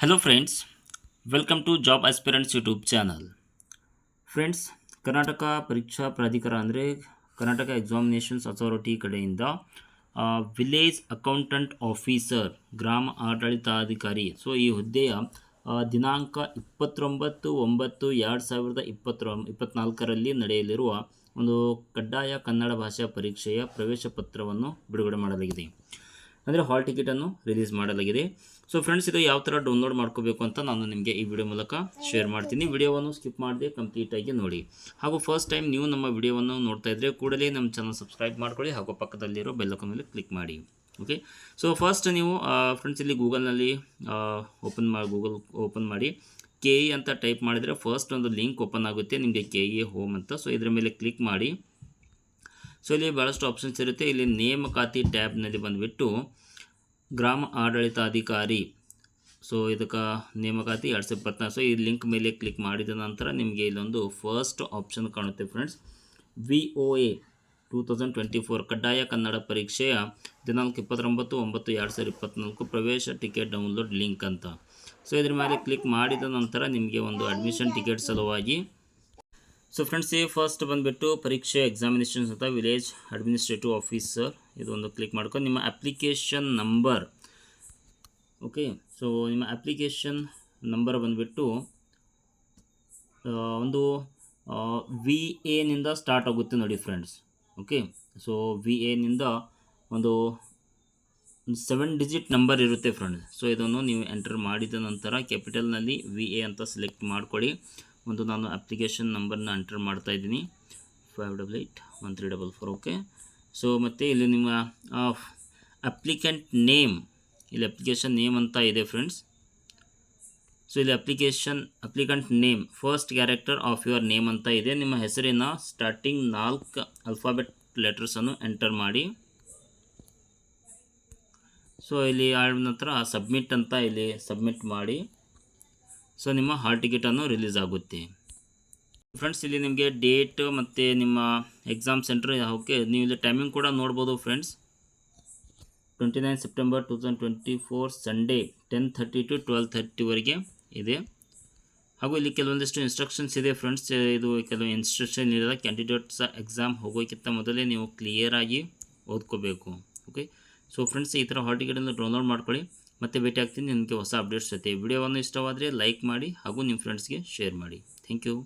Hello friends welcome to job aspirants YouTube channel friends Karnataka ಪರೀಕ್ಷಾ ಪ್ರಾಧಿಕಾರ ಅಂದರೆ Karnataka examinations authority ಕಡೆಯಿಂದ ವಿಲೇಜ್ ಅಕೌಂಟೆಂಟ್ ಆಫೀಸರ್ ಗ್ರಾಮ ಆಡಳಿತಾಧಿಕಾರಿ. ಸೊ ಈ ಹುದ್ದೆಯ ದಿನಾಂಕ ಇಪ್ಪತ್ತೊಂಬತ್ತು ಒಂಬತ್ತು ಎರಡು ಸಾವಿರದ ಇಪ್ಪತ್ತರ ಇಪ್ಪತ್ತ್ನಾಲ್ಕರಲ್ಲಿ ನಡೆಯಲಿರುವ ಒಂದು ಕಡ್ಡಾಯ ಕನ್ನಡ ಭಾಷಾ ಪರೀಕ್ಷೆಯ ಪ್ರವೇಶ ಪತ್ರವನ್ನು ಬಿಡುಗಡೆ ಮಾಡಲಾಗಿದೆ. ಅಂದರೆ ಹಾಲ್ ಟಿಕೆಟನ್ನು ರಿಲೀಸ್ ಮಾಡಲಾಗಿದೆ. ಸೊ ಫ್ರೆಂಡ್ಸ್ ಇದು ಯಾವ ಥರ ಡೌನ್ಲೋಡ್ ಮಾಡ್ಕೋಬೇಕು ಅಂತ ನಾನು ನಿಮಗೆ ಈ ವಿಡಿಯೋ ಮೂಲಕ ಶೇರ್ ಮಾಡ್ತೀನಿ. ವಿಡಿಯೋವನ್ನು ಸ್ಕಿಪ್ ಮಾಡದೆ ಕಂಪ್ಲೀಟಾಗಿ ನೋಡಿ. ಹಾಗೂ ಫಸ್ಟ್ ಟೈಮ್ ನೀವು ನಮ್ಮ ವಿಡಿಯೋವನ್ನು ನೋಡ್ತಾ ಇದ್ದರೆ ಕೂಡಲೇ ನಮ್ಮ ಚಾನಲ್ ಸಬ್ಸ್ಕ್ರೈಬ್ ಮಾಡ್ಕೊಳ್ಳಿ ಹಾಗೂ ಪಕ್ಕದಲ್ಲಿರೋ ಬೆಲ್ಲಕ್ಕ ಮೇಲೆ ಕ್ಲಿಕ್ ಮಾಡಿ. ಓಕೆ ಸೊ ಫಸ್ಟ್ ನೀವು ಫ್ರೆಂಡ್ಸ್ ಇಲ್ಲಿ ಗೂಗಲ್ನಲ್ಲಿ ಓಪನ್ ಮಾಡಿ ಗೂಗಲ್ ಓಪನ್ ಮಾಡಿ. ಕೆ ಅಂತ ಟೈಪ್ ಮಾಡಿದರೆ ಫಸ್ಟ್ ಒಂದು ಲಿಂಕ್ ಓಪನ್ ಆಗುತ್ತೆ. ನಿಮಗೆ ಕೆ ಹೋಮ್ ಅಂತ. ಸೊ ಇದರ ಮೇಲೆ ಕ್ಲಿಕ್ ಮಾಡಿ. ಸೊ ಇಲ್ಲಿ ಭಾಳಷ್ಟು ಆಪ್ಷನ್ಸ್ ಇರುತ್ತೆ. ಇಲ್ಲಿ ನೇಮಕಾತಿ ಟ್ಯಾಬ್ನಲ್ಲಿ ಬಂದುಬಿಟ್ಟು ಗ್ರಾಮ ಆಡಳಿತಾಧಿಕಾರಿ. ಸೊ ಇದಕ್ಕೆ ನೇಮಕಾತಿ ಎರಡು ಸಾವಿರದ ಇಪ್ಪತ್ತ ಸೊ ಈ ಲಿಂಕ್ ಮೇಲೆ ಕ್ಲಿಕ್ ಮಾಡಿದ ನಂತರ ನಿಮಗೆ ಇಲ್ಲೊಂದು ಫಸ್ಟ್ ಆಪ್ಷನ್ ಕಾಣುತ್ತೆ friends V O A two thousand twenty four ಕಡ್ಡಾಯ ಕನ್ನಡ ಪರೀಕ್ಷೆಯ ದಿನಾಂಕ ಇಪ್ಪತ್ತೊಂಬತ್ತು ಒಂಬತ್ತು ಎರಡು ಸಾವಿರದ ಇಪ್ಪತ್ತ್ನಾಲ್ಕು ಪ್ರವೇಶ ಟಿಕೆಟ್ ಡೌನ್ಲೋಡ್ ಲಿಂಕ್ ಅಂತ. ಸೊ ಇದ್ರ ಮೇಲೆ ಕ್ಲಿಕ್ ಮಾಡಿದ ನಂತರ ನಿಮಗೆ ಒಂದು ಅಡ್ಮಿಷನ್ ಟಿಕೆಟ್ ಸಲುವಾಗಿ ಸೊ ಫ್ರೆಂಡ್ಸ್ ಈ ಫಸ್ಟ್ ಬಂದುಬಿಟ್ಟು ಪರೀಕ್ಷೆ ಎಕ್ಸಾಮಿನೇಷನ್ಸ್ ಅಂತ ವಿಲೇಜ್ ಅಡ್ಮಿನಿಸ್ಟ್ರೇಟಿವ್ ಆಫೀಸರ್ ಇದೊಂದು ಕ್ಲಿಕ್ ಮಾಡ್ಕೊಂಡು ನಿಮ್ಮ ಅಪ್ಲಿಕೇಶನ್ ನಂಬರ್ ಓಕೆ ಸೊ ನಿಮ್ಮ ಅಪ್ಲಿಕೇಶನ್ ನಂಬರ್ ಬಂದುಬಿಟ್ಟು ಒಂದು ವಿ ಎನಿಂದ ಸ್ಟಾರ್ಟ್ ಆಗುತ್ತೆ ನೋಡಿ ಫ್ರೆಂಡ್ಸ್ ಓಕೆ ಸೊ ವಿ ಎನಿಂದ ಒಂದು ಸೆವೆನ್ ಡಿಜಿಟ್ ನಂಬರ್ ಇರುತ್ತೆ ಫ್ರೆಂಡ್ಸ್ ಸೊ ಇದನ್ನು ನೀವು ಎಂಟರ್ ಮಾಡಿದ ನಂತರ ಕ್ಯಾಪಿಟಲ್ನಲ್ಲಿ ವಿ ಎ ಅಂತ ಸೆಲೆಕ್ಟ್ ಮಾಡ್ಕೊಳ್ಳಿ. ಒಂದು ನಾನು ಅಪ್ಲಿಕೇಶನ್ ನಂಬರ್ನ ಎಂಟರ್ ಮಾಡ್ತಾ ಇದ್ದೀನಿ. Five double eight one three double four okay so ಮತ್ತು ಇಲ್ಲಿ ನಿಮ್ಮ ಅಪ್ಲಿಕೆಂಟ್ ನೇಮ್ ಇಲ್ಲಿ ಅಪ್ಲಿಕೇಶನ್ ನೇಮ್ ಅಂತ ಇದೆ ಫ್ರೆಂಡ್ಸ್ ಸೊ ಇಲ್ಲಿ application applicant name first character of your name ಅಂತ ಇದೆ. ನಿಮ್ಮ ಹೆಸರಿನ ಸ್ಟಾರ್ಟಿಂಗ್ ನಾಲ್ಕು ಅಲ್ಫಾಬೆಟ್ ಲೆಟರ್ಸನ್ನು ಎಂಟರ್ ಮಾಡಿ. ಸೊ ಇಲ್ಲಿ ಆದ ನಂತರ ಸಬ್ಮಿಟ್ ಅಂತ ಇಲ್ಲಿ ಸಬ್ಮಿಟ್ ಮಾಡಿ. ಸೊ ನಿಮ್ಮ ಹಾಲ್ ಟಿಕೆಟನ್ನು ರಿಲೀಸ್ ಆಗುತ್ತೆ. ಫ್ರೆಂಡ್ಸ್ ಇಲ್ಲಿ ನಿಮಗೆ ಡೇಟ್ ಮತ್ತು ನಿಮ್ಮ ಎಕ್ಸಾಮ್ ಸೆಂಟರ್ ಓಕೆ ನೀವು ಇಲ್ಲಿ ಟೈಮಿಂಗ್ ಕೂಡ ನೋಡ್ಬೋದು friends twenty nine September two thousand twenty four Sunday ten thirty to twelve ಥರ್ಟಿವರೆಗೆ ಇದೆ. ಹಾಗೂ ಇಲ್ಲಿ ಕೆಲವೊಂದಿಷ್ಟು ಇನ್ಸ್ಟ್ರಕ್ಷನ್ಸ್ ಇದೆ ಫ್ರೆಂಡ್ಸ್ ಇದು ಕೆಲವು ಇನ್ಸ್ಟ್ರಕ್ಷನ್ ಇದೆ ಕ್ಯಾಂಡಿಡೇಟ್ಸ್ ಎಕ್ಸಾಮ್ ಹೋಗೋಕ್ಕಿಂತ ಮೊದಲೇ ನೀವು ಕ್ಲಿಯರಾಗಿ ಓದ್ಕೋಬೇಕು. ಓಕೆ ಸೊ ಫ್ರೆಂಡ್ಸ್ ಈ ಥರ ಹಾಲ್ ಟಿಕೆಟನ್ನು ಡೌನ್ಲೋಡ್ ಮಾಡ್ಕೊಳ್ಳಿ. ಮತ್ತೆ ಭೇಟಿ ಆಗ್ತೀನಿ ನಿಮಗೆ ಹೊಸ ಅಪ್ಡೇಟ್ಸ್ ಜೊತೆ. ವಿಡಿಯೋವನ್ನು ಇಷ್ಟವಾದರೆ ಲೈಕ್ ಮಾಡಿ ಹಾಗೂ ನಿಮ್ಮ ಫ್ರೆಂಡ್ಸ್ಗೆ ಶೇರ್ ಮಾಡಿ. Thank you